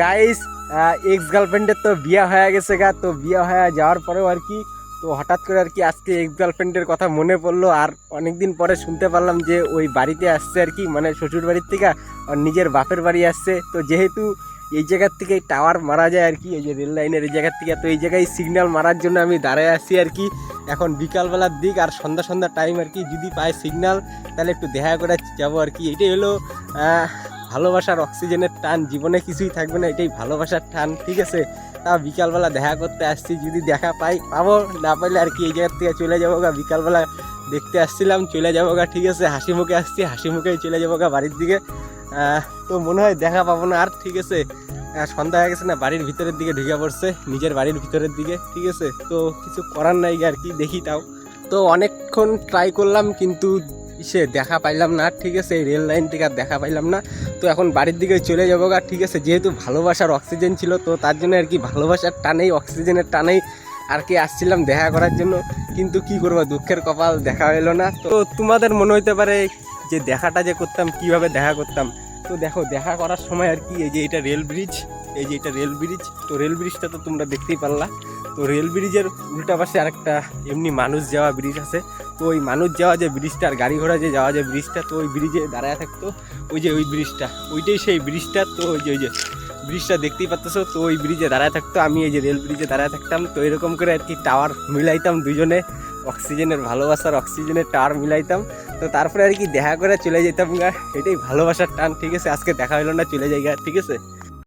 Guys x গার্লফ্রেন্ডের তো বিয়ে হয়ে গেছে গা, তো বিয়ে হয়ে যাওয়ার পরেও আর কি, তো হঠাৎ করে আর কি আজকে এক্স গার্লফ্রেন্ডের কথা মনে পড়ল, আর অনেকদিন পরে শুনতে পারলাম যে ওই বাড়িতে আসছে আর কি মানে শ্বশুর বাড়ির থেকে, আর নিজের বাপের বাড়ি আসছে, তো যেহেতু এই জায়গার থেকে টাওয়ার মারা যায় আর কি, এই যে রেল লাইনের এই জায়গার থেকে, তো এই জায়গায় সিগন্যাল মারার জন্য আমি দাঁড়ায় আছি আর কি, এখন বিকালবেলার দিক, আর সন্ধ্যা সন্ধ্যা টাইম আর কি, যদি পাই সিগন্যাল তাহলে একটু দেখা করে যাব আর কি, এটাই হলো ভালোবাসার অক্সিজেনের টান, জীবনে কিছুই থাকবে না, এটাই ভালোবাসার টান, ঠিক আছে? তা বিকালবেলা দেখা করতে আসছি, যদি দেখা পাই, পাবো, না পাইলে আর কি এই জায়গার থেকে চলে যাব গা, বিকালবেলা দেখতে আসছিলাম, চলে যাব গা, ঠিক আছে? হাসি মুখে আসছি, হাসি মুখেই চলে যাব গা বাড়ির দিকে। তো মনে হয় দেখা পাবো না আর, ঠিক আছে? সন্ধ্যা হয়ে গেছে না, বাড়ির ভিতরের দিকে ঢুকে পড়ছে, নিজের বাড়ির ভিতরের দিকে, ঠিক আছে? তো কিছু করার নাই আর কি, দেখি তাও। তো অনেকক্ষণ ট্রাই করলাম, কিন্তু সে দেখা পাইলাম না, ঠিক আছে, এই রেল লাইন থেকে আর দেখা পাইলাম না। তো এখন বাড়ির দিকে চলে যাব গা, ঠিক আছে, যেহেতু ভালোবাসার অক্সিজেন ছিল, তো তার জন্য আর কি ভালোবাসার টানেই অক্সিজেনের টানেই আর কি আসছিলাম দেখা করার জন্য। কিন্তু কি করব, দুঃখের কপাল দেখা এলো না। তো তোমাদের মনে হইতে পারে যে দেখাটা যে করতাম, কীভাবে দেখা করতাম? তো দেখো, দেখা করার সময় আর কি, এই যে এটা রেল ব্রিজ এই যে এটা রেল ব্রিজ তো রেল ব্রিজটা তো তোমরা দেখতেই পারলা। তো রেল ব্রিজের উল্টা পাশে আরেকটা এমনি মানুষ যাওয়া ব্রিজ আছে। তো ওই মানুষ যাওয়া যে ব্রিজটা আর গাড়ি ঘোড়া যে যাওয়া যে ব্রিজটা তো ওই ব্রিজে দাঁড়ায় থাকতো। ওই যে ওই ব্রিজটা ওইটাই সেই ব্রিজটা তো ওই যে ওই যে ব্রিজটা দেখতেই পাচ্তেছো তো ওই ব্রিজে দাঁড়ায় থাকতো। আমি এই যে রেল ব্রিজে দাঁড়ায় থাকতাম, তো এরকম করে আর কি টাওয়ার মিলাইতাম দুজনে। অক্সিজেনের ভালোবাসার অক্সিজেনের টাওয়ার মিলাইতাম। তো তারপরে আর কি দেখা করে চলে যেতাম গা। এটাই ভালোবাসার টান, ঠিক আছে? আজকে দেখা হলো না, চলে যাই গা, ঠিক আছে?